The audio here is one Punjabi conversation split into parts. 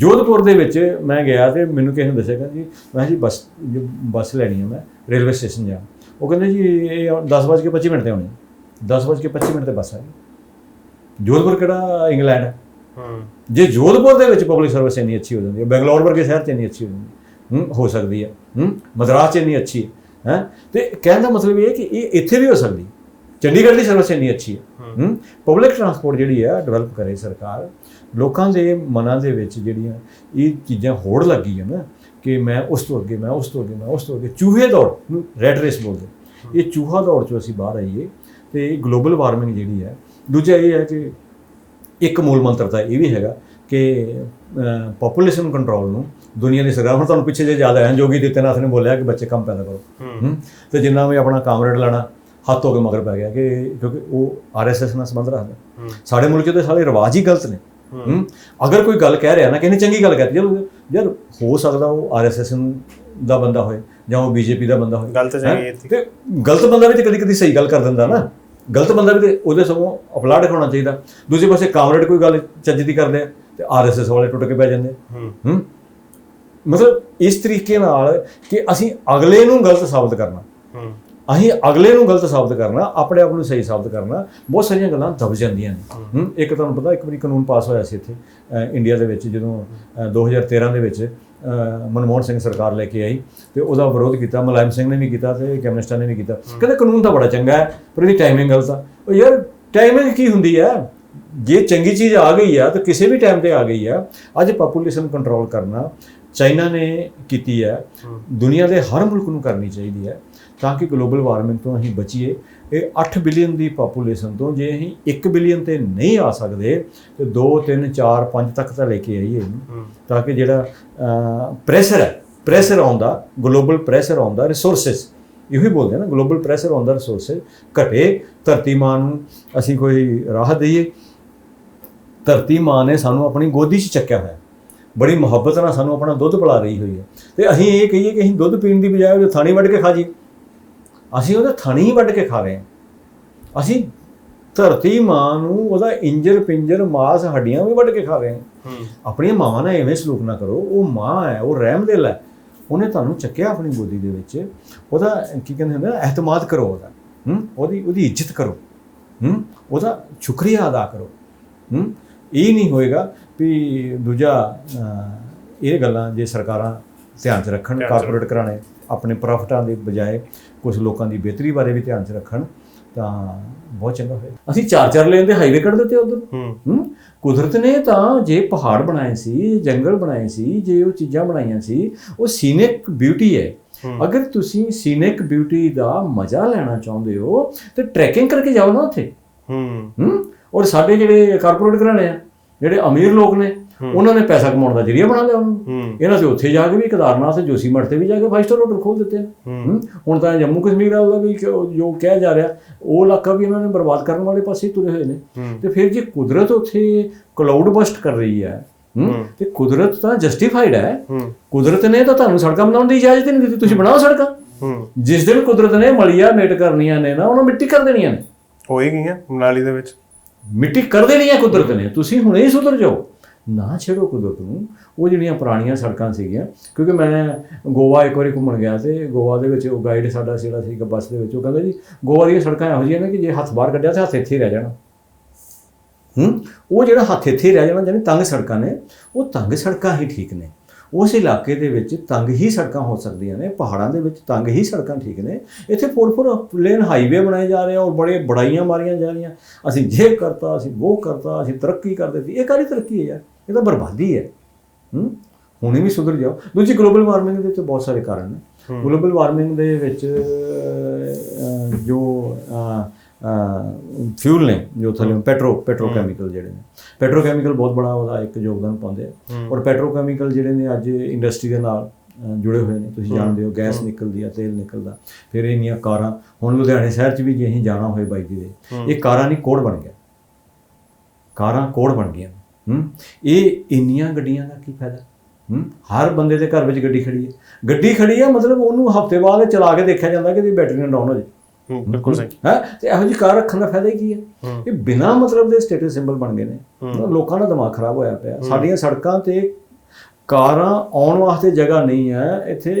ਜੋਧਪੁਰ ਦੇ ਵਿੱਚ ਮੈਂ ਗਿਆ ਤੇ ਮੈਨੂੰ ਕਿਸੇ ਨੇ ਦੱਸਿਆ ਕਿ ਜੀ ਮੈਂ ਜੀ ਬੱਸ ਬੱਸ ਲੈਣੀ ਹੈ ਮੈਂ ਰੇਲਵੇ ਸਟੇਸ਼ਨ ਜਾ। ਉਹ ਕਹਿੰਦੇ ਜੀ ਇਹ 10:25 ਮਿੰਟ ਤੇ ਆਉਣੀ 10:25 ਮਿੰਟ ਤੇ ਬੱਸ ਆ ਗਈ। ਜੋਧਪੁਰ ਕਿਹੜਾ ਇੰਗਲੈਂਡ ਹੈ ਹੂੰ। ਜੇ ਜੋਧਪੁਰ ਦੇ ਵਿੱਚ ਪਬਲਿਕ ਸਰਵਿਸ ਇੰਨੀ ਅੱਛੀ ਹੋ ਜਾਂਦੀ ਹੈ ਬੈਂਗਲੌਰ ਵਰਗੇ ਸ਼ਹਿਰ 'ਚ ਇੰਨੀ ਅੱਛੀ ਹੋ ਜਾਂਦੀ ਹੈ ਹੂੰ, ਹੋ ਸਕਦੀ ਹੈ ਹੂੰ ਮਦਰਾਸ 'ਚ ਇੰਨੀ ਅੱਛੀ ਹੈ ਹੈਂ? ਤੇ ਕਹਿਣ ਦਾ ਮਤਲਬ ਇਹ ਹੈ ਕਿ ਇਹ ਇੱਥੇ ਵੀ ਹੋ ਸਕਦੀ ਹੈ। ਚੰਡੀਗੜ੍ਹ ਦੀ ਸਰਵਿਸ ਇੰਨੀ ਅੱਛੀ ਹੈ। ਹੂੰ। ਪਬਲਿਕ ਟਰਾਂਸਪੋਰਟ ਜਿਹੜੀ ਹੈ ਡਿਵੈਲਪ ਕਰੇ ਸਰਕਾਰ ਲੋਕਾਂ ਦੇ ਮਨਾਂ ਦੇ ਵਿੱਚ ਜਿਹੜੀਆਂ ਇਹ ਚੀਜ਼ਾਂ ਹੋੜ ਲੱਗੀ ਹੈ ਨਾ ਕਿ ਮੈਂ ਉਸ ਤੋਂ ਅੱਗੇ ਮੈਂ ਉਸ ਤੋਂ ਅੱਗੇ ਮੈਂ ਉਸ ਤੋਂ ਅੱਗੇ ਚੂਹੇ ਦੌੜ ਨੂੰ ਰੈਡ ਰੇਸ ਬੋਲਦੇ ਇਹ ਚੂਹਾ ਦੌੜ ਚੋਂ ਅਸੀਂ ਬਾਹਰ ਆਈਏ ਤੇ ਗਲੋਬਲ ਵਾਰਮਿੰਗ ਜਿਹੜੀ ਹੈ ਦੂਜਾ ਇਹ ਹੈ ਕਿ ਇੱਕ ਮੂਲ ਮੰਤਰ ਤਾਂ ਇਹ ਵੀ ਹੈਗਾ ਕਿ ਪੋਪੂਲੇਸ਼ਨ ਕੰਟਰੋਲ ਨੂੰ ਦੁਨੀਆ ਦੀ ਸਰਕਾਰ ਹੁਣ ਤੁਹਾਨੂੰ ਪਿੱਛੇ ਜੇ ਯਾਦ ਆਇਆ ਜੋਗੀ ਦਿੱਤੇਨਾਥ ਨੇ ਬੋਲਿਆ ਕਿ ਬੱਚੇ ਕਮ ਪੈਦਾ ਕਰੋ। ਹੂੰ? ਤੇ ਜਿੰਨਾ ਵੀ ਆਪਣਾ ਕਾਮਰੇਡ ਲੈਣਾ ਹੱਥ ਹੋ ਕੇ ਮਗਰ ਪੈ ਗਿਆ ਕਿ ਕਿਉਂਕਿ ਉਹ ਆਰਐਸਐਸ ਨਾਲ ਸੰਬੰਧ ਰੱਖਦਾ। ਸਾਡੇ ਮੁਲਕ 'ਚ ਤੇ ਸਾਰੇ ਰਿਵਾਜ ਹੀ ਗਲਤ ਨੇ। ਹੂੰ। ਅਗਰ ਕੋਈ ਗੱਲ ਕਹਿ ਰਿਹਾ ਨਾ ਕਿ ਇਹਨੇ ਚੰਗੀ ਗੱਲ ਕਹਿਤੀ ਚਲੋ ਯਾਰ ਹੋ ਸਕਦਾ ਉਹ ਆਰਐਸਐਸ ਦਾ ਬੰਦਾ ਹੋਏ ਜਾਂ ਉਹ ਬੀਜੇਪੀ ਦਾ ਬੰਦਾ ਹੋਏ। ਗੱਲ ਤਾਂ ਹੈਂ? ਚੰਗੀ ਇੱਥੇ ਤੇ ਗਲਤ ਬੰਦਾ ਵੀ ਤੇ ਕਦੀ ਕਦੀ ਸਹੀ ਗੱਲ ਕਰ ਦਿੰਦਾ ਨਾ। ਗਲਤ ਬੰਦਾ ਵੀ ਤੇ ਉਹਦੇ ਸਗੋਂ ਅਪਲਾਡ ਹੋਣਾ ਚਾਹੀਦਾ। ਦੂਜੇ ਪਾਸੇ ਕਾਮਰੇਡ ਕੋਈ ਗੱਲ ਚੱਜ ਦੀ ਕਰਦੇ ਆ ਤੇ ਆਰਐਸਐਸ ਵਾਲੇ ਟੁੱਟ ਕੇ ਪੈ ਜਾਂਦੇ। ਹੂੰ। ਮਤਲਬ ਇਸ ਤਰੀਕੇ ਨਾਲ ਕਿ ਅਸੀਂ ਅਗਲੇ ਨੂੰ ਗਲਤ ਸਾਬਤ ਕਰਨਾ। ਅਸੀਂ ਅਗਲੇ ਨੂੰ ਗਲਤ ਸਾਬਤ ਕਰਨਾ ਆਪਣੇ ਆਪ ਨੂੰ ਸਹੀ ਸਾਬਤ ਕਰਨਾ ਬਹੁਤ ਸਾਰੀਆਂ ਗੱਲਾਂ ਦਬ ਜਾਂਦੀਆਂ ਨੇ। ਇੱਕ ਤੁਹਾਨੂੰ ਪਤਾ ਇੱਕ ਵਾਰੀ ਕਾਨੂੰਨ ਪਾਸ ਹੋਇਆ ਸੀ ਇੱਥੇ ਇੰਡੀਆ ਦੇ ਵਿੱਚ ਜਦੋਂ ਅ, 2013 ਦੇ ਵਿੱਚ ਮਨਮੋਹਨ ਸਿੰਘ ਸਰਕਾਰ ਲੈ ਕੇ ਆਈ ਤੇ ਉਹਦਾ ਵਿਰੋਧ ਕੀਤਾ ਮੁਲਾਇਮ ਸਿੰਘ ਨੇ ਵੀ ਕੀਤਾ ਤੇ ਕੈਮਨਿਸਟਾਂ ਨੇ ਵੀ ਕੀਤਾ। ਕਹਿੰਦੇ ਕਾਨੂੰਨ ਤਾਂ ਬੜਾ ਚੰਗਾ ਹੈ ਪਰ ਇਹਦੀ ਟਾਈਮਿੰਗ ਗਲਤ ਆ। ਉਹ ਯਾਰ ਟਾਈਮਿੰਗ ਕੀ ਹੁੰਦੀ ਹੈ? ਜੇ ਚੰਗੀ ਚੀਜ਼ ਆ ਗਈ ਆ ਤਾਂ ਕਿਸੇ ਵੀ ਟਾਈਮ ਤੇ ਆ ਗਈ ਆ। ਅੱਜ ਪੋਪੂਲੇਸ਼ਨ ਕੰਟਰੋਲ ਕਰਨਾ ਚਾਈਨਾ ਨੇ ਕੀਤੀ ਹੂੰ। ਦੁਨੀਆ ਦੇ ਹਰ ਮੁਲਕ ਨੂੰ ਕਰਨੀ ਚਾਹੀਦੀ ਹੈ। ਤਾਂ ਕਿ ਗਲੋਬਲ ਵਾਰਮਿੰਗ ਤੋਂ ਅਸੀਂ ਬਚੀਏ ਇਹ 8 ਬਿਲੀਅਨ ਦੀ ਪਾਪੂਲੇਸ਼ਨ ਤੋਂ ਜੇ ਅਸੀਂ 1 ਬਿਲੀਅਨ ਤੇ ਨਹੀਂ ਆ ਸਕਦੇ ਤੇ 2 3 4 5 ਤੱਕ ਤਾਂ ਲੈ ਕੇ ਆਈਏ। ਤਾਂ ਕਿ ਜਿਹੜਾ ਪ੍ਰੈਸ਼ਰ ਹੈ ਪ੍ਰੈਸ਼ਰ ਆਉਂਦਾ ਗਲੋਬਲ ਪ੍ਰੈਸ਼ਰ ਆਉਂਦਾ ਰਿਸੋਰਸਸ ਇਹੋ ਹੀ ਬੋਲਦੇ ਨਾ ਗਲੋਬਲ ਪ੍ਰੈਸ਼ਰ ਆਉਂਦਾ ਰਿਸੋਰਸਸ ਘਟੇ ਧਰਤੀ ਮਾਂ ਨੂੰ ਅਸੀਂ ਕੋਈ ਰਾਹਤ ਦਈਏ। ਧਰਤੀ ਮਾਂ ਨੇ ਸਾਨੂੰ ਆਪਣੀ ਗੋਦੀ 'ਚ ਚੱਕਿਆ ਹੋਇਆ। ਬੜੀ ਮੁਹੱਬਤ ਨਾਲ ਸਾਨੂੰ ਆਪਣਾ ਦੁੱਧ ਪਿਲਾ ਰਹੀ ਹੋਈ ਹੈ। ਤੇ ਅਸੀਂ ਇਹ ਕਹੀਏ ਕਿ ਅਸੀਂ ਦੁੱਧ ਪੀਣ ਦੀ ਬਜਾਏ ਉਹਦੇ ਥਾਣੀ ਵੱਢ ਕੇ ਖਾ ਜੀ ਅਸੀਂ ਉਹਦੇ ਥਾਣੀ ਹੀ ਵੱਢ ਕੇ ਖਾ ਰਹੇ ਹਾਂ। ਅਸੀਂ ਧਰਤੀ ਮਾਂ ਨੂੰ ਉਹਦਾ ਇੰਜਰ ਪਿੰਜਰ ਮਾਸ ਹੱਡੀਆਂ ਵੀ ਵੱਢ ਕੇ ਖਾ ਰਹੇ ਹਾਂ। ਆਪਣੀਆਂ ਮਾਵਾਂ ਨਾਲ ਐਵੇਂ ਸਲੂਕ ਨਾ ਕਰੋ ਉਹ ਮਾਂ ਹੈ ਉਹ ਰਹਿਮਦਿਲ ਹੈ। ਉਹਨੇ ਤੁਹਾਨੂੰ ਚੱਕਿਆ ਆਪਣੀ ਗੋਦੀ ਦੇ ਵਿੱਚ। ਉਹਦਾ ਕੀ ਕਹਿੰਦੇ ਹੁੰਦੇ ਨਾ ehtimaad ਕਰੋ ਉਹਦਾ। ਹੂੰ ਉਹਦੀ ਉਹਦੀ ਇੱਜ਼ਤ ਕਰੋ। ਹੂੰ ਉਹਦਾ ਸ਼ੁਕਰੀਆ ਅਦਾ ਕਰੋ। ਹੂੰ ਇਹ ਨਹੀਂ ਹੋਏਗਾ ਵੀ ਦੂਜਾ ਇਹ ਗੱਲਾਂ ਜੇ ਸਰਕਾਰਾਂ ਧਿਆਨ 'ਚ ਰੱਖਣ ਕਾਰਪੋਰੇਟ ਘਰਾਣੇ ਆਪਣੇ ਪ੍ਰੋਫਿਟਾਂ ਦੇ ਬਜਾਏ ਕੁਝ ਲੋਕਾਂ ਦੀ ਬਿਹਤਰੀ ਬਾਰੇ ਵੀ ਧਿਆਨ 'ਚ ਰੱਖਣ ਤਾਂ ਬਹੁਤ ਚੰਗਾ ਹੋਏਗਾ ਅਸੀਂ ਚਾਰ ਚਾਰ ਲੇਨ ਦੇ ਹਾਈਵੇ ਕੱਢ ਦਿੱਤੇ ਉਧਰ। ਹੂੰ। ਕੁਦਰਤ ਨੇ ਤਾਂ ਜੇ ਪਹਾੜ ਬਣਾਏ ਸੀ ਜੰਗਲ ਬਣਾਏ ਸੀ ਜੇ ਉਹ ਚੀਜ਼ਾਂ ਬਣਾਈਆਂ ਸੀ ਉਹ ਸੀਨਿਕ ਬਿਊਟੀ ਹੈ। ਹੂੰ। ਅਗਰ ਤੁਸੀਂ ਸੀਨਿਕ ਬਿਊਟੀ ਦਾ ਮਜ਼ਾ ਲੈਣਾ ਚਾਹੁੰਦੇ ਹੋ ਤੇ ਟਰੈਕਿੰਗ ਕਰਕੇ ਜਾਓ ਨਾ ਉੱਥੇ। ਹੂੰ। ਹੂੰ? ਔਰ ਸਾਡੇ ਜਿਹੜੇ ਕਾਰਪੋਰੇਟ ਘਰਾਣੇ ਆ ਜਿਹੜੇ ਅਮੀਰ ਲੋਕ ਨੇ ਉਹਨਾਂ ਨੇ ਪੈਸਾ ਕਮਾਉਣ ਦਾ ਜਰੀਆ ਬਣਾ ਲਿਆ ਉਹਨੂੰ। ਇਹਨਾਂ ਤੇ ਉੱਥੇ ਜਾ ਕੇ ਵੀ ਕੇਦਾਰਨਾਥ ਤੇ ਜੋਸ਼ੀਮਠ ਤੇ ਵੀ ਜਾ ਕੇ ਫਾਈਵ ਸਟਾਰ ਹੋਟਲ ਖੋਲ ਦਿੱਤੇ ਹੁਣ ਤਾਂ ਜੰਮੂ ਕਸ਼ਮੀਰ ਵਾਲਾ ਵੀ ਕਿ ਉਹ ਜੋ ਕਿਹਾ ਜਾ ਰਿਹਾ ਉਹ ਇਲਾਕਾ ਵੀ ਇਹਨਾਂ ਨੇ ਬਰਬਾਦ ਕਰਨ ਵਾਲੇ ਪਾਸੇ ਤੁਰੇ ਹੋਏ ਨੇ। ਤੇ ਫਿਰ ਜੇ ਕੁਦਰਤ ਉੱਥੇ ਕਲਾਊਡ ਬਸਟ ਕਰ ਰਹੀ ਹੈ। ਤੇ ਕੁਦਰਤ ਤਾਂ ਜਸਟੀਫਾਈਡ ਹੈ। ਕੁਦਰਤ ਨੇ ਤਾਂ ਤੁਹਾਨੂੰ ਸੜਕਾਂ ਬਣਾਉਣ ਦੀ ਇਜਾਜ਼ਤ ਨਹੀਂ ਦਿੱਤੀ। ਤੁਸੀਂ ਬਣਾਓ ਸੜਕਾਂ। ਜਿਸ ਦਿਨ ਕੁਦਰਤ ਨੇ ਮਲੀਆ ਮੇਟ ਕਰਨੀਆਂ ਨੇ ਨਾ ਉਹਨਾਂ ਮਿੱਟੀ ਕਰ ਦੇਣੀਆਂ ਨੇ। ਹੋ ਹੀ ਗਈਆਂ ਮਨਾਲੀ ਦੇ ਵਿੱਚ। ਮਿੱਟੀ ਕਰ ਦੇਣੀ ਹੈ ਕੁਦਰਤ ਨੇ। ਤੁਸੀਂ ਹੁਣੇ ਹੀ ਸੁਧਰ ਜਾਓ। ਨਾ ਛੇੜੋ ਕੁਦਰਤ ਨੂੰ। ਉਹ ਜਿਹੜੀਆਂ ਪੁਰਾਣੀਆਂ ਸੜਕਾਂ ਸੀਗੀਆਂ, ਕਿਉਂਕਿ ਮੈਂ ਗੋਆ ਇੱਕ ਵਾਰੀ ਘੁੰਮਣ ਗਿਆ ਤੇ ਗੋਆ ਦੇ ਵਿੱਚ ਉਹ ਗਾਈਡ ਸਾਡਾ ਜਿਹੜਾ ਸੀਗਾ ਬੱਸ ਦੇ ਵਿੱਚ। ਉਹ ਕਹਿੰਦਾ ਜੀ, ਗੋਆ ਦੀਆਂ ਸੜਕਾਂ ਇਹੋ ਜਿਹੀਆਂ ਨੇ ਕਿ ਜੇ ਹੱਥ ਬਾਹਰ ਕੱਢਿਆ ਤਾਂ ਹੱਥ ਇੱਥੇ ਹੀ ਰਹਿ ਜਾਣਾ। ਹੂੰ? ਉਹ ਜਿਹੜਾ ਹੱਥ ਇੱਥੇ ਰਹਿ ਜਾਣਾ ਜਾਨੀ ਤੰਗ ਸੜਕਾਂ ਨੇ, ਉਹ ਤੰਗ ਸੜਕਾਂ ਹੀ ਠੀਕ ਨੇ। ਉਸ ਇਲਾਕੇ ਦੇ ਵਿੱਚ ਤੰਗ ਹੀ ਸੜਕਾਂ ਹੋ ਸਕਦੀਆਂ ਨੇ, ਪਹਾੜਾਂ ਦੇ ਵਿੱਚ ਤੰਗ ਹੀ ਸੜਕਾਂ ਠੀਕ ਨੇ। ਇੱਥੇ ਫੋਰ ਫੋਰ ਲੇਨ ਹਾਈਵੇ ਬਣਾਏ ਜਾ ਰਹੇ ਆ ਔਰ ਬੜੇ ਬੜਾਈਆਂ ਮਾਰੀਆਂ ਜਾ ਰਹੀਆਂ। ਅਸੀਂ ਜੇ ਕਰਤਾ, ਅਸੀਂ ਉਹ ਕਰਤਾ, ਅਸੀਂ ਤਰੱਕੀ ਕਰਦੇ ਸੀ ਇਹ ਕਾਹਦੀ ਤਰੱਕੀ ਹੈ ਯਾਰ? ਇਹ ਤਾਂ ਬਰਬਾਦੀ ਹੈ। ਹੂੰ? ਹੁਣੇ ਵੀ ਸੁਧਰ ਜਾਓ। ਦੂਜੀ ਗਲੋਬਲ ਵਾਰਮਿੰਗ ਦੇ ਤੇ ਬਹੁਤ ਸਾਰੇ ਕਾਰਨ ਨੇ। ਗਲੋਬਲ ਵਾਰਮਿੰਗ ਦੇ ਵਿੱਚ ਜੋ ਫਿਊਲ ਨੇ ਜੋ ਥੱਲੇ ਪੈਟਰੋ ਪੈਟਰੋਕੈਮੀਕਲ ਜਿਹੜੇ ਨੇ। ਪੈਟਰੋਕੈਮੀਕਲ ਬਹੁਤ ਬੜਾ ਉਹਦਾ ਇੱਕ ਯੋਗਦਾਨ ਪਾਉਂਦੇ ਆ। ਔਰ ਪੈਟਰੋਕੈਮੀਕਲ ਜਿਹੜੇ ਨੇ ਅੱਜ ਇੰਡਸਟਰੀ ਦੇ ਨਾਲ ਜੁੜੇ ਹੋਏ ਨੇ। ਤੁਸੀਂ ਜਾਣਦੇ ਹੋ ਗੈਸ ਨਿਕਲਦੀ ਆ ਤੇਲ ਨਿਕਲਦਾ। ਫਿਰ ਇੰਨੀਆਂ ਕਾਰਾਂ ਹੁਣ ਲੁਧਿਆਣੇ ਸ਼ਹਿਰ 'ਚ ਵੀ ਜੇ ਅਸੀਂ ਜਾਣਾ ਹੋਏ ਬਾਈਕ ਦੇ ਇਹ ਕਾਰਾਂ ਨਹੀਂ ਕੋਡ ਬਣ ਗਿਆ। ਕਾਰਾਂ ਕੋਡ ਬਣ ਗਈਆਂ ਹੂੰ? ਇਹ ਇੰਨੀਆਂ ਗੱਡੀਆਂ ਦਾ ਕੀ ਫਾਇਦਾ? ਹੂੰ? ਹਰ ਬੰਦੇ ਦੇ ਘਰ ਵਿੱਚ ਗੱਡੀ ਖੜੀ ਹੈ। ਗੱਡੀ ਖੜੀ ਹੈ ਮਤਲਬ ਉਹਨੂੰ ਹਫ਼ਤੇ ਬਾਅਦ ਚਲਾ ਕੇ ਦੇਖਿਆ ਜਾਂਦਾ ਕਿ ਇਹਦੀ ਬੈਟਰੀ ਨਾ ਡਾਊਨ ਹੋ ਜਾਏ ਹੂੰ ਬਿਲਕੁਲ ਸਹੀ। ਹੈ? ਤੇ ਇਹੋ ਜਿਹੀ ਕਾਰ ਰੱਖਣ ਦਾ ਫਾਇਦਾ ਹੀ ਕੀ ਹੈ। ਇਹ ਬਿਨਾ ਮਤਲਬ ਦੇ ਸਟੇਟਸ ਸਿੰਬਲ ਬਣ ਗਏ ਨੇ। ਲੋਕਾਂ ਦਾ ਦਿਮਾਗ ਖਰਾਬ ਹੋਇਆ ਪਿਆ। ਸਾਡੀਆਂ ਸੜਕਾਂ ਤੇ ਕਾਰਾਂ ਆਉਣ ਵਾਸਤੇ ਜਗ੍ਹਾ ਨਹੀਂ ਹੈ। ਇੱਥੇ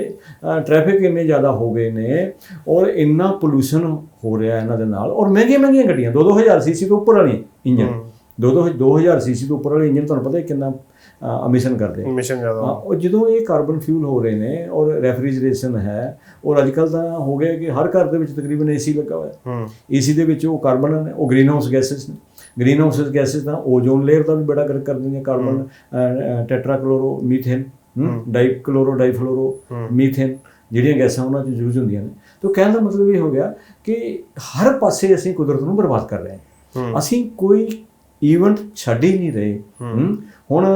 ਟ੍ਰੈਫਿਕ ਇੰਨੇ ਜ਼ਿਆਦਾ ਹੋ ਗਏ ਨੇ ਔਰ ਇੰਨਾ ਪੋਲੂਸ਼ਨ ਹੋ ਰਿਹਾ ਇਹਨਾਂ ਦੇ ਨਾਲ ਔਰ ਮਹਿੰਗੀਆਂ ਮਹਿੰਗੀਆਂ ਗੱਡੀਆਂ 2-2000 ਸੀਸੀ ਤੋਂ ਉੱਪਰ ਵਾਲੀ ਇੰਜਨ। 2-2 2000 ਸੀਸੀ ਤੋਂ ਉੱਪਰ ਵਾਲੇ ਇੰਜਨ ਤੁਹਾਨੂੰ ਪਤਾ ਹੈ ਕਿੰਨਾ ਅਮਿਸ਼ਨ ਕਰਦੇ ਆ। ਮਿਸ਼ਨ ਜ਼ਿਆਦਾ। ਉਹ ਜਦੋਂ ਇਹ ਕਾਰਬਨ ਫਿਊਲ ਹੋ ਰਹੇ ਨੇ ਔਰ ਰੈਫਰੀਜਰੇਸ਼ਨ ਹੈ ਔਰ ਅੱਜਕੱਲ ਤਾਂ ਹੋ ਗਿਆ ਕਿ ਹਰ ਘਰ ਦੇ ਵਿੱਚ ਤਕਰੀਬਨ ਏਸੀ ਲੱਗਾ ਹੋਇਆ। ਹੈ। ਏਸੀ ਦੇ ਵਿੱਚ ਉਹ ਕਾਰਬਨ ਨੇ ਉਹ ਗ੍ਰੀਨ ਹਾਊਸ ਗੈਸਸ ਨੇ। ਗ੍ਰੀਨ ਹਾਊਸ ਗੈਸਸ ਤਾਂ ਓਜ਼ੋਨ ਲੇਅਰ ਦਾ ਵੀ ਬੜਾ ਕਰ ਕਰ ਦਿੰਦੀਆਂ carbon tetrachloro methane dichloro difluoro methane ਜਿਹੜੀਆਂ ਗੈਸਾਂ ਉਹਨਾਂ 'ਚ ਯੂਜ਼ ਹੁੰਦੀਆਂ ਨੇ। ਤਾਂ ਕਹਿਣ ਦਾ ਮਤਲਬ ਇਹ ਹੋ ਗਿਆ ਕਿ ਹਰ ਪਾਸੇ ਅਸੀਂ ਕੁਦਰਤ ਨੂੰ ਬਰਬਾਦ ਕਰ ਰਹੇ ਹਾਂ। ਅਸੀਂ ਕੋਈ ਇਵੈਂਟ ਛੱਡ ਹੀ ਨਹੀਂ ਰਹੇ। ਹੁਣ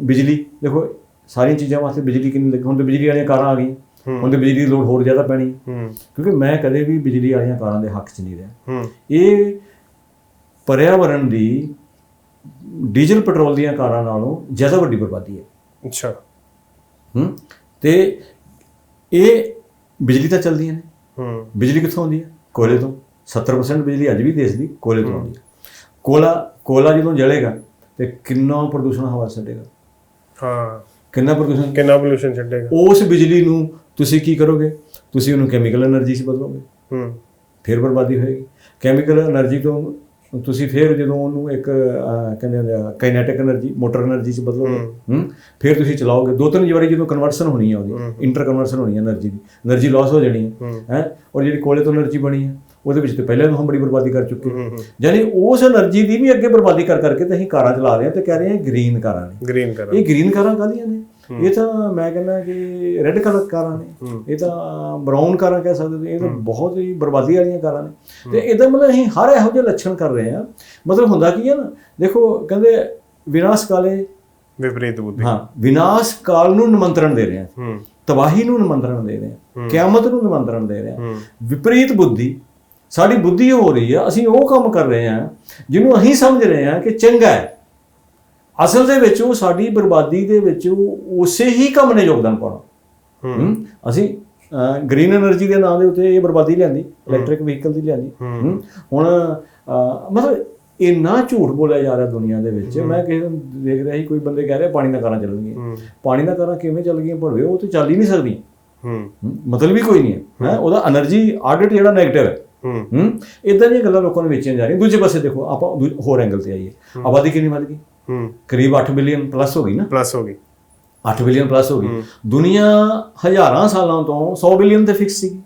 ਬਿਜਲੀ ਦੇਖੋ ਸਾਰੀਆਂ ਚੀਜ਼ਾਂ ਵਾਸਤੇ ਬਿਜਲੀ ਕਿੰਨੀ ਲੱਗੀ। ਹੁਣ ਤੇ ਬਿਜਲੀ ਵਾਲੀਆਂ ਕਾਰਾਂ ਆ ਗਈਆਂ। ਹੁਣ ਤੇ ਬਿਜਲੀ ਦੀ ਲੋੜ ਹੋਰ ਜ਼ਿਆਦਾ ਪੈਣੀ। ਕਿਉਂਕਿ ਮੈਂ ਕਦੇ ਵੀ ਬਿਜਲੀ ਵਾਲੀਆਂ ਕਾਰਾਂ ਦੇ ਹੱਕ 'ਚ ਨਹੀਂ ਰਿਹਾ। ਇਹ ਪਰਿਆਵਰਣ ਦੀ ਡੀਜ਼ਲ ਪੈਟਰੋਲ ਦੀਆਂ ਕਾਰਾਂ ਨਾਲੋਂ ਜ਼ਿਆਦਾ ਵੱਡੀ ਬਰਬਾਦੀ ਹੈ। ਅੱਛਾ। ਹੂੰ। ਤੇ ਇਹ ਬਿਜਲੀ ਤਾਂ ਚੱਲਦੀਆਂ ਨੇ। ਹੂੰ। ਬਿਜਲੀ ਕਿੱਥੋਂ ਆਉਂਦੀ ਹੈ? ਕੋਲੇ ਤੋਂ। 70% ਬਿਜਲੀ ਅੱਜ ਵੀ ਦੇਸ਼ ਦੀ ਕੋਲੇ ਤੋਂ ਆਉਂਦੀ ਹੈ। ਕੋਲਾ ਕੋਲਾ ਜਦੋਂ ਜਲੇਗਾ ਤੇ ਕਿੰਨਾ ਪ੍ਰਦੂਸ਼ਣ ਹਵਾ ਛੱਡੇਗਾ? ਹਾਂ। ਕਿੰਨਾ ਪ੍ਰਦੂਸ਼ਣ? ਕਿੰਨਾ ਪੋਲੂਸ਼ਨ ਛੱਡੇਗਾ? ਉਸ ਬਿਜਲੀ ਨੂੰ ਤੁਸੀਂ ਕੀ ਕਰੋਗੇ? ਤੁਸੀਂ ਉਹਨੂੰ ਕੈਮੀਕਲ એનર્ਜੀ 'ਚ ਬਦਲੋਗੇ। ਹੂੰ। ਫਿਰ ਬਰਬਾਦੀ ਹੋਏਗੀ। ਕੈਮੀਕਲ એનર્ਜੀ ਤੋਂ ਤੁਸੀਂ ਫਿਰ ਜਦੋਂ ਉਹਨੂੰ ਇੱਕ ਕਹਿੰਦੇ ਹੁੰਦੇ ਆ ਕਾਈਨੈਟਿਕ એનર્ਜੀ ਮੋਟਰ એનર્ਜੀ 'ਚ ਬਦਲੋਗੇ। ਹੂੰ। ਫਿਰ ਤੁਸੀਂ ਚਲਾਓਗੇ। ਦੋ ਤਿੰਨ ਵਾਰੀ ਜਦੋਂ ਕਨਵਰਸ਼ਨ ਹੋਣੀ ਆ ਉਹਦੀ ਇੰਟਰ ਕਨਵਰਸ਼ਨ ਹੋਣੀ ਹੈ એનર્ਜੀ ਦੀ। એનર્ਜੀ ਲਾਸ ਹੋ ਜਾਣੀ ਹੈ। ਹੈ? ਔਰ ਜਿਹੜੀ ਕੋਲੇ ਤੋਂ એનર્ਜੀ ਬਣੀ ਹੈ ਉਹਦੇ ਵਿੱਚ ਤੇ ਪਹਿਲਾਂ ਨੂੰ ਹਮ ਬੜੀ ਬਰਬਾਦੀ ਕਰ ਚੁੱਕੇ ਯਾਨੀ ਉਸ એનર્ਜੀ ਦੀ ਵੀ ਅੱਗੇ ਬਰਬਾਦੀ ਕਰ ਕਰਕੇ ਤੇ ਅਸੀਂ ਕਾਰਾਂ ਚਲਾ ਰਹੇ ਹਾਂ ਤੇ ਕਹਿ ਰਹੇ ਹਾਂ ਗ੍ਰੀਨ ਕਾਰਾਂ ਨੇ। ਗ੍ਰੀਨ ਕਾਰਾਂ। ਇਹ ਗ੍ਰੀਨ ਕਾਰਾਂ ਕਾਹਦੀਆਂ ਨੇ? ਇਹ ਤਾਂ ਮੈਂ ਕਹਿੰਦਾ ਕਿ ਰੈੱਡ ਕਲਰ ਕਾਰਾਂ ਨੇ। ਇਹ ਤਾਂ ਬ੍ਰਾਊਨ ਕਾਰਾਂ ਕਹਿ ਸਕਦੇ ਇਹ ਤਾਂ ਬਹੁਤ ਹੀ ਬਰਬਾਦੀ ਵਾਲੀਆਂ ਕਾਰਾਂ ਨੇ। ਤੇ ਇਹਦਾ ਮਤਲਬ ਅਸੀਂ ਹਰ ਇਹੋ ਜਿਹੇ ਲੱਛਣ ਕਰ ਰਹੇ ਹਾਂ। ਮਤਲਬ ਹੁੰਦਾ ਕੀ ਹੈ ਨਾ ਦੇਖੋ ਕਹਿੰਦੇ ਵਿਨਾਸ਼ ਕਾਲੇ ਵਿਪਰੀਤ ਬੁੱਧੀ। ਹਾਂ ਵਿਨਾਸ਼ ਕਾਲ ਨੂੰ ਨਿਮੰਤਰਣ ਦੇ ਰਹੇ ਹਾਂ। ਤਬਾਹੀ ਨੂੰ ਨਿਮੰਤਰਣ ਦੇ ਰਹੇ ਹਾਂ। ਕਿਆਮਤ ਨੂੰ ਨਿਮੰਤਰਣ ਦੇ ਰਹੇ ਹਾਂ। ਵਿਪਰੀਤ ਬੁੱਧੀ ਸਾਡੀ ਬੁੱਧੀ ਹੋ ਰਹੀ ਆ ਅਸੀਂ ਉਹ ਕੰਮ ਕਰ ਰਹੇ ਆ ਜਿਹਨੂੰ ਅਸੀਂ ਸਮਝ ਰਹੇ ਆ ਕਿ ਚੰਗਾ ਹੈ। ਅਸਲ ਦੇ ਵਿੱਚ ਉਹ ਸਾਡੀ ਬਰਬਾਦੀ ਦੇ ਵਿੱਚ ਉਸੇ ਹੀ ਕੰਮ ਨੇ ਯੋਗਦਾਨ ਪਾਉਣਾ। ਅਸੀਂ ਗ੍ਰੀਨ એનર્ਜੀ ਦੇ ਨਾਂ ਦੇ ਉੱਤੇ ਇਹ ਬਰਬਾਦੀ ਲਿਆਂਦੀ ਇਲੈਕਟ੍ਰਿਕ ਵਹੀਕਲ ਦੀ ਲਿਆਂਦੀ। ਹੁਣ ਮਤਲਬ ਇੰਨਾ ਝੂਠ ਬੋਲਿਆ ਜਾ ਰਿਹਾ ਦੁਨੀਆ ਦੇ ਵਿੱਚ ਮੈਂ ਕਿਸੇ ਨੂੰ ਦੇਖ ਰਿਹਾ ਸੀ ਕੋਈ ਬੰਦੇ ਕਹਿ ਰਹੇ ਪਾਣੀ ਦਾ ਕਾਰਾਂ ਚੱਲਣਗੀਆਂ ਪਾਣੀ ਦਾ ਕਾਰਾਂ ਕਿਵੇਂ ਚੱਲ ਗਈਆਂ ਭੜਵੇ ਉਹ ਤੇ ਚੱਲ ਹੀ ਨਹੀਂ ਸਕਦੀਆਂ। ਮਤਲਬ ਵੀ ਕੋਈ ਨਹੀਂ ਹੈ। ਉਹਦਾ એનર્ਜੀ ਆਡਿਟ ਜਿਹੜਾ ਨੈਗੇਟਿਵ ਹੈ। ਹੂੰ। ਇਦਾਂ ਦੀਆਂ ਗੱਲਾਂ ਲੋਕਾਂ ਨੂੰ ਵੇਚੀਆਂ ਜਾ ਰਹੀਆਂ। ਦੂਜੇ ਪਾਸੇ ਦੇਖੋ ਆਪਾਂ ਹੋਰ ਐਂਗਲ ਤੇ ਆਈਏ। ਆਬਾਦੀ ਕਿੰਨੀ ਵੱਧ ਗਈ? ਹੂੰ। ਕਰੀਬ 8 ਬਿਲੀਅਨ ਪਲੱਸ ਹੋ ਗਈ ਨਾ। ਪਲੱਸ ਹੋ ਗਈ। 8 ਬਿਲੀਅਨ ਪਲੱਸ ਹੋ ਗਈ। ਦੁਨੀਆ ਹਜ਼ਾਰਾਂ ਸਾਲਾਂ ਤੋਂ 100 ਬਿਲੀਅਨ ਤੇ ਫਿਕਸ ਸੀ।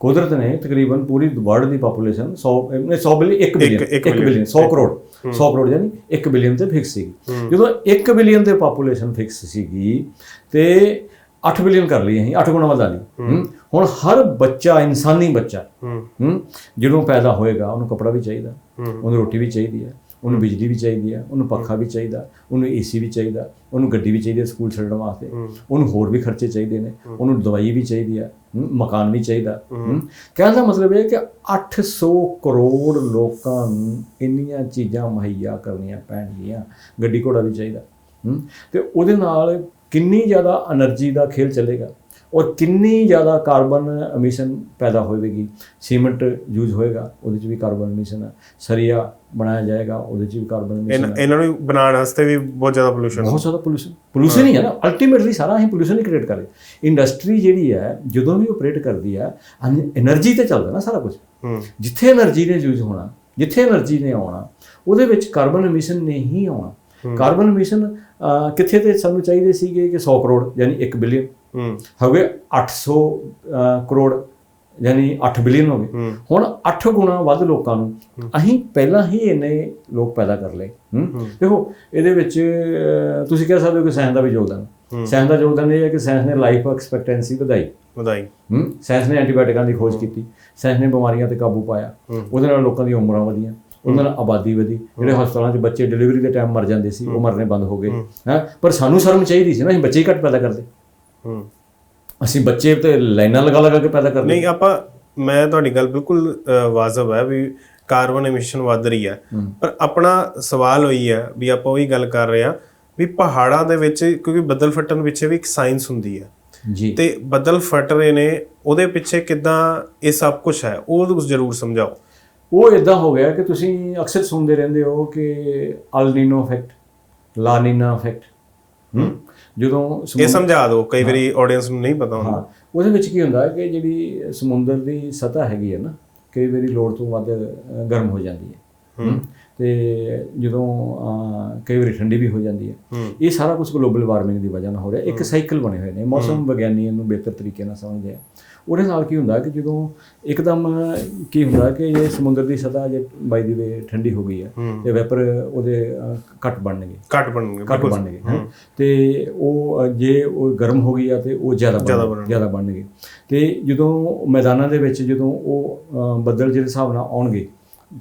ਕੁਦਰਤ ਨੇ ਤਕਰੀਬਨ ਪੂਰੀ ਵਰਲਡ ਦੀ ਪੋਪੂਲੇਸ਼ਨ 100 ਨਹੀਂ 100 ਬਿਲੀਅਨ 1 ਬਿਲੀਅਨ ਇੱਕ 1 ਬਿਲੀਅਨ 100 ਕਰੋੜ। 100 ਕਰੋੜ ਯਾਨੀ 1 ਬਿਲੀਅਨ ਤੇ ਫਿਕਸ ਸੀ ਜਦੋਂ 1 ਬਿਲੀਅਨ ਤੇ ਪੋਪੂਲੇਸ਼ਨ ਫਿਕਸ ਸੀਗੀ ਤੇ 8 ਬਿਲੀਅਨ ਕਰ ਲਈ ਅਸੀਂ 8 ਗੁਣਾ ਵਧਾ ਲਈ। ਹੁਣ ਹਰ ਬੱਚਾ ਇਨਸਾਨੀ ਬੱਚਾ ਹੂੰ। ਜਦੋਂ ਪੈਦਾ ਹੋਏਗਾ ਉਹਨੂੰ ਕੱਪੜਾ ਵੀ ਚਾਹੀਦਾ। ਉਹਨੂੰ ਰੋਟੀ ਵੀ ਚਾਹੀਦੀ ਹੈ ਉਹਨੂੰ ਬਿਜਲੀ ਵੀ ਚਾਹੀਦੀ ਹੈ ਉਹਨੂੰ ਪੱਖਾ ਵੀ ਚਾਹੀਦਾ ਉਹਨੂੰ ਏਸੀ ਵੀ ਚਾਹੀਦਾ ਉਹਨੂੰ ਗੱਡੀ ਵੀ ਚਾਹੀਦੀ ਹੈ ਸਕੂਲ ਛੱਡਣ ਵਾਸਤੇ ਉਹਨੂੰ ਹੋਰ ਵੀ ਖਰਚੇ ਚਾਹੀਦੇ ਨੇ ਉਹਨੂੰ ਦਵਾਈ ਵੀ ਚਾਹੀਦੀ ਹੈ ਮਕਾਨ ਵੀ ਚਾਹੀਦਾ। ਕਹਿਣ ਦਾ ਮਤਲਬ ਇਹ ਹੈ ਕਿ 800 ਕਰੋੜ ਲੋਕਾਂ ਨੂੰ ਇੰਨੀਆਂ ਚੀਜ਼ਾਂ ਮੁਹੱਈਆ ਕਰਨੀਆਂ ਪੈਣਗੀਆਂ ਗੱਡੀ ਘੋੜਾ ਵੀ ਚਾਹੀਦਾ ਤੇ ਉਹਦੇ ਨਾਲ ਕਿੰਨੀ ਜ਼ਿਆਦਾ એનર્ਜੀ ਦਾ ਖੇਲ ਚੱਲੇਗਾ ਔਰ ਕਿੰਨੀ ਜ਼ਿਆਦਾ ਕਾਰਬਨ ਐਮਿਸ਼ਨ ਪੈਦਾ ਹੋਵੇਗੀ। ਸੀਮੈਂਟ ਯੂਜ਼ ਹੋਏਗਾ ਉਹਦੇ 'ਚ ਵੀ ਕਾਰਬਨ ਐਮਿਸ਼ਨ ਹੈ ਸਰੀਆ ਬਣਾਇਆ ਜਾਏਗਾ ਉਹਦੇ 'ਚ ਵੀ ਕਾਰਬਨ ਐਮਿਸ਼ਨ ਹੈ ਇਹਨਾਂ ਨੂੰ ਬਣਾਉਣ ਵਾਸਤੇ ਵੀ ਬਹੁਤ ਜ਼ਿਆਦਾ ਪੋਲੂਸ਼ਨ ਬਹੁਤ ਜ਼ਿਆਦਾ ਪੋਲੂਸ਼ਨ ਪੋਲੂਸ਼ਨ ਹੀ ਹੈ ਨਾ। ਅਲਟੀਮੇਟਲੀ ਸਾਰਾ ਅਸੀਂ ਪੋਲੂਸ਼ਨ ਹੀ ਕ੍ਰੀਏਟ ਕਰ। ਇੰਡਸਟਰੀ ਜਿਹੜੀ ਹੈ ਜਦੋਂ ਵੀ ਆਪਰੇਟ ਕਰਦੀ ਹੈ એનર્ਜੀ ਤੇ ਚੱਲਦਾ ਨਾ ਸਾਰਾ ਕੁਝ। ਜਿੱਥੇ એનર્ਜੀ ਨੇ ਯੂਜ਼ ਹੋਣਾ ਜਿੱਥੇ એનર્ਜੀ ਨੇ ਆਉਣਾ ਉਹਦੇ ਵਿੱਚ ਕਾਰਬਨ ਐਮਿਸ਼ਨ ਨਹੀਂ ਆਉਣਾ। ਕਾਰਬਨ ਐਮਿਸ਼ਨ ਕਿੱਥੇ ਤੇ ਸਾਨੂੰ ਚਾਹੀਦੇ ਸੀਗੇ ਕਿ 100 ਕਰੋੜ ਯਾਨੀ 1 ਬਿਲੀਅਨ ਹੂੰ। ਹੋ ਗਏ 800 ਅਹ, ਕਰੋੜ ਯਾਨੀ 8 ਬਿਲੀਅਨ ਹੋ। ਗਏ ਹੁਣ 8 ਗੁਣਾ ਵੱਧ ਲੋਕਾਂ ਨੂੰ ਅਸੀਂ ਪਹਿਲਾਂ ਹੀ ਇੰਨੇ ਲੋਕ ਪੈਦਾ ਕਰ ਲਏ। ਦੇਖੋ ਇਹਦੇ ਵਿੱਚ ਤੁਸੀਂ ਕਹਿ ਸਕਦੇ ਹੋ ਕਿ ਸਾਇੰਸ ਦਾ ਵੀ ਯੋਗਦਾਨ। ਸਾਇੰਸ ਦਾ ਯੋਗਦਾਨ ਇਹ ਹੈ ਕਿ ਸਾਇੰਸ ਨੇ ਲਾਈਫ ਐਕਸਪੈਕਟੈਂਸੀ ਵਧਾਈ। ਵਧਾਈ। ਹੂੰ। ਸਾਇੰਸ ਨੇ ਐਂਟੀਬਾਇਓਟਿਕਾਂ ਦੀ ਖੋਜ ਕੀਤੀ। ਸਾਇੰਸ ਨੇ ਬਿਮਾਰੀਆਂ ਤੇ ਕਾਬੂ ਪਾਇਆ। ਉਹਦੇ ਨਾਲ ਲੋਕਾਂ ਦੀਆਂ ਉਮਰਾਂ ਵਧੀਆਂ। ਉਹਦੇ ਨਾਲ ਆਬਾਦੀ ਵਧੀ। ਜਿਹੜੇ ਹਸਪਤਾਲਾਂ 'ਚ ਬੱਚੇ ਡਿਲੀਵਰੀ ਦੇ ਟਾਈਮ ਮਰ ਜਾਂਦੇ ਸੀ ਉਹ ਮਰਨੇ ਬੰਦ ਹੋ ਗਏ ਹੈ। ਪਰ ਸਾਨੂੰ ਸ਼ਰਮ ਚਾਹੀਦੀ ਸੀ ਨਾ ਅਸੀਂ ਬੱਚੇ ਹੀ ਘੱਟ ਪੈਦਾ ਕਰਦੇ। ਹੂੰ। ਅਸੀਂ ਬੱਚੇ ਤੇ ਲਾਈਨਾਂ ਲਗਾ ਲਗਾ ਕੇ ਪੈਦਾ ਕਰਦੇ। ਨਹੀਂ ਆਪਾਂ ਮੈਂ ਤੁਹਾਡੀ ਗੱਲ ਬਿਲਕੁਲ ਵਾਜਬ ਹੈ ਵੀ ਕਾਰਬਨ ਐਮਿਸ਼ਨ ਵੱਧ ਰਹੀ ਹੈ। ਪਰ ਆਪਣਾ ਸਵਾਲ ਹੋਈ ਹੈ ਵੀ ਆਪਾਂ ਉਹੀ ਗੱਲ ਕਰ ਰਹੇ ਹਾਂ ਵੀ ਪਹਾੜਾਂ ਦੇ ਵਿੱਚ ਕਿਉਂਕਿ ਬੱਦਲ ਫਟਣ ਪਿੱਛੇ ਵੀ ਇੱਕ ਸਾਇੰਸ ਹੁੰਦੀ ਹੈ। ਜੀ। ਤੇ ਬੱਦਲ ਫਟ ਰਹੇ ਨੇ ਉਹਦੇ ਪਿੱਛੇ ਕਿਦਾਂ ਇਹ ਸਭ ਕੁਝ ਹੈ ਉਹ ਜ਼ਰੂਰ ਸਮਝਾਓ। ਉਹ ਇਦਾਂ ਹੋ ਗਿਆ ਕਿ ਤੁਸੀਂ ਅਕਸਰ ਸੁਣਦੇ ਰਹਿੰਦੇ ਹੋ ਕਿ ਅਲ ਨੀਨੋ ਇਫੈਕਟ ਲਾ ਨੀਨਾ ਇਫੈਕਟ ਹੂੰ? ਜਦੋਂ ਇਹ ਸਮਝਾ ਦਿਓ ਕਈ ਵਾਰੀ ਆਡੀਅנס ਨੂੰ ਨਹੀਂ ਪਤਾ ਹੁੰਦਾ। ਉਹਦੇ ਵਿੱਚ ਕੀ ਹੁੰਦਾ ਕਿ ਜਿਹੜੀ ਸਮੁੰਦਰ ਦੀ ਸਤਹ ਹੈਗੀ ਹੈ ਨਾ ਕਈ ਵਾਰੀ ਲੋੜ ਤੋਂ ਵੱਧ ਗਰਮ ਹੋ ਜਾਂਦੀ ਹੈ। ਹੂੰ। ਤੇ ਜਦੋਂ ਕਈ ਵਾਰੀ ਠੰਡੀ ਵੀ ਹੋ ਜਾਂਦੀ ਹੈ। ਇਹ ਸਾਰਾ ਕੁਝ ਗਲੋਬਲ ਵਾਰਮਿੰਗ ਦੀ ਵਜ੍ਹਾ ਨਾਲ ਹੋ ਰਿਹਾ। ਇੱਕ ਸਾਈਕਲ ਬਣੇ ਹੋਏ ਨੇ। ਮੌਸਮ ਵਿਗਿਆਨੀ ਇਹਨੂੰ ਬਿਹਤਰ ਤਰੀਕੇ ਨਾਲ ਸਮਝਦੇ ਆ। ਉਹਦੇ ਨਾਲ ਕੀ ਹੁੰਦਾ ਕਿ ਜਦੋਂ ਇੱਕਦਮ ਕੀ ਹੁੰਦਾ ਕਿ ਇਹ ਸਮੁੰਦਰ ਦੀ ਸਤਹ ਜੇ ਬਾਈ ਦੀ ਵੇ ਠੰਡੀ ਹੋ ਗਈ ਹੈ। ਤੇ ਵੈਪਰ ਉਹਦੇ ਘੱਟ ਬਣਨਗੇ। ਘੱਟ ਬਣਨਗੇ ਘੱਟ ਬਣਨਗੇ। ਤੇ ਉਹ ਜੇ ਉਹ ਗਰਮ ਹੋ ਗਈ ਆ ਤੇ ਉਹ ਜ਼ਿਆਦਾ ਜ਼ਿਆਦਾ ਬਣਨਗੇ ਤੇ ਜਦੋਂ ਮੈਦਾਨਾਂ ਦੇ ਵਿੱਚ ਜਦੋਂ ਉਹ ਬੱਦਲ ਜਿਹੜੇ ਹਿਸਾਬ ਨਾਲ ਆਉਣਗੇ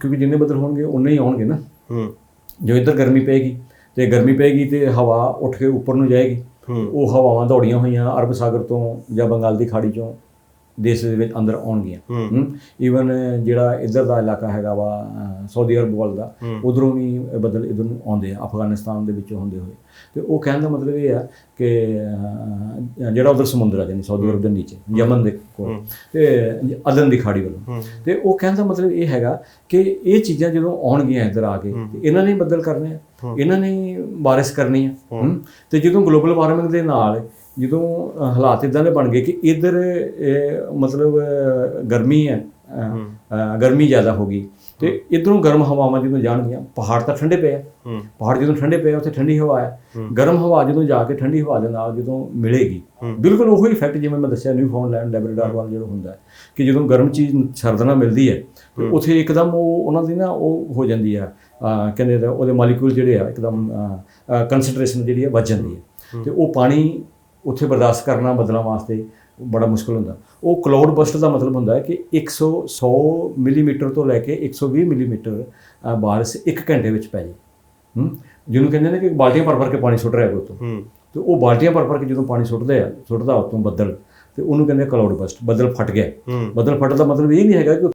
ਕਿਉਂਕਿ ਜਿੰਨੇ ਬੱਦਲ ਹੋਣਗੇ ਉਨੇ ਹੀ ਆਉਣਗੇ ਨਾ। ਹੂੰ। ਜੋ ਇੱਧਰ ਗਰਮੀ ਪਏਗੀ ਤੇ ਗਰਮੀ ਪਏਗੀ ਤੇ ਹਵਾ ਉੱਠ ਕੇ ਉੱਪਰ ਨੂੰ ਜਾਏਗੀ। ਉਹ ਹਵਾਵਾਂ ਦੌੜੀਆਂ ਹੋਈਆਂ ਅਰਬ ਸਾਗਰ ਤੋਂ ਜਾਂ ਬੰਗਾਲ ਦੀ ਖਾੜੀ ਚੋਂ। ਦੇਸ਼ ਦੇ ਵਿੱਚ ਅੰਦਰ ਆਉਣਗੀਆਂ। ਈਵਨ ਜਿਹੜਾ ਇੱਧਰ ਦਾ ਇਲਾਕਾ ਹੈਗਾ ਵਾ ਸਾਊਦੀ ਅਰਬ ਵੱਲ ਦਾ ਉਧਰੋਂ ਵੀ ਬੱਦਲ ਇਧਰ ਨੂੰ ਆਉਂਦੇ ਆ ਅਫਗਾਨਿਸਤਾਨ ਦੇ ਵਿੱਚੋਂ ਹੁੰਦੇ ਹੋਏ। ਤੇ ਉਹ ਕਹਿਣ ਦਾ ਮਤਲਬ ਇਹ ਆ ਕਿ ਜਿਹੜਾ ਉਧਰ ਸਮੁੰਦਰ ਆ ਜਾਨੀ ਸਾਊਦੀ ਅਰਬ ਦੇ ਨੀਚੇ ਯਮਨ ਦੇ ਕੋਲ ਤੇ ਅਦਨ ਦੀ ਖਾੜੀ ਵੱਲੋਂ। ਤੇ ਉਹ ਕਹਿਣ ਦਾ ਮਤਲਬ ਇਹ ਹੈਗਾ ਕਿ ਇਹ ਚੀਜ਼ਾਂ ਜਦੋਂ ਆਉਣਗੀਆਂ ਇੱਧਰ ਆ ਕੇ ਇਹਨਾਂ ਨੇ ਬੱਦਲ ਕਰਨੇ ਆ। ਇਹਨਾਂ ਨੇ ਬਾਰਿਸ਼ ਕਰਨੀ ਆ। ਤੇ ਜਦੋਂ ਗਲੋਬਲ ਵਾਰਮਿੰਗ ਦੇ ਨਾਲ ਜਦੋਂ ਹਾਲਾਤ ਇਦਾਂ ਦੇ ਬਣ ਗਏ ਕਿ ਇੱਧਰ ਮਤਲਬ ਗਰਮੀ ਹੈ ਗਰਮੀ ਜ਼ਿਆਦਾ ਹੋ ਗਈ। ਤੇ ਇਧਰੋਂ ਗਰਮ ਹਵਾਵਾਂ ਜਦੋਂ ਜਾਣਗੀਆਂ ਪਹਾੜ ਤਾਂ ਠੰਡੇ ਪਏ ਆ। ਪਹਾੜ ਜਦੋਂ ਠੰਡੇ ਪਏ ਉੱਥੇ ਠੰਡੀ ਹਵਾ ਹੈ। ਗਰਮ ਹਵਾ ਜਦੋਂ ਜਾ ਕੇ ਠੰਡੀ ਹਵਾ ਦੇ ਨਾਲ ਜਦੋਂ ਮਿਲੇਗੀ ਬਿਲਕੁਲ ਉਹੀ ਇਫੈਕਟ ਜਿਵੇਂ ਮੈਂ ਦੱਸਿਆ ਨਿਊਫਾਊਂਡਲੈਂਡ ਲੈਬਰਾਡੋਰ ਵਾਲ ਜਿਹੜਾ ਹੁੰਦਾ ਹੈ ਕਿ ਜਦੋਂ ਗਰਮ ਚੀਜ਼ ਸਰਦ ਨਾਲ ਮਿਲਦੀ ਹੈ ਤੇ ਉੱਥੇ ਇੱਕਦਮ ਉਹ ਉਹਨਾਂ ਦੀ ਨਾ ਉਹ ਹੋ ਜਾਂਦੀ ਆ ਕਹਿੰਦੇ ਉਹਦੇ ਮਾਲੀਕੂਲ ਜਿਹੜੇ ਆ ਇੱਕਦਮ ਕਨਸੈਂਟਰੇਸ਼ਨ ਜਿਹੜੀ ਆ ਵੱਧ ਜਾਂਦੀ ਹੈ। ਤੇ ਉਹ ਪਾਣੀ ਉੱਥੇ ਬਰਦਾਸ਼ਤ ਕਰਨਾ ਬਦਲਣ ਵਾਸਤੇ ਬੜਾ ਮੁਸ਼ਕਲ ਹੁੰਦਾ। ਉਹ ਕਲਾਉਡ ਬਸਟ ਦਾ ਮਤਲਬ ਹੁੰਦਾ ਹੈ ਕਿ 100 100 ਮਿਲੀਮੀਟਰ ਤੋਂ ਲੈ ਕੇ 120 ਮਿਲੀਮੀਟਰ ਬਾਰਿਸ਼ ਇੱਕ ਘੰਟੇ ਵਿੱਚ ਪੈ ਜੇ ਹੂੰ? ਜਿਹਨੂੰ ਕਹਿੰਦੇ ਨੇ ਕਿ ਬਾਲਟੀਆਂ ਭਰ ਭਰ ਕੇ ਪਾਣੀ ਸੁੱਟ ਰਿਹਾ ਹੈ ਉੱਤੋਂ। ਹੂੰ। ਤੇ ਉਹ ਬਾਲਟੀਆਂ ਭਰ ਭਰ ਕੇ ਜਦੋਂ ਪਾਣੀ ਸੁੱਟਦੇ ਆ ਸੁੱਟਦਾ ਉੱਤੋਂ ਬੱਦਲ। ਤੇ ਉਹਨੂੰ ਕਹਿੰਦੇ ਕਲਾਉਡ ਬਸਟ ਬੱਦਲ ਫਟ ਗਿਆ। ਬੱਦਲ ਫਟਣ ਦਾ ਮਤਲਬ ਇਹ ਨਹੀਂ ਹੈਗਾ ਕਿ